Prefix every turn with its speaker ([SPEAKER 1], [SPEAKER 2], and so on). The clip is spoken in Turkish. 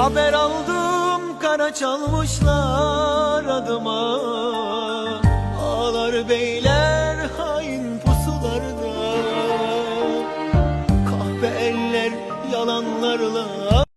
[SPEAKER 1] Haber aldım kara çalmışlar adıma. Ağlar beyler hain pusularda. Kahve eller yalanlarla.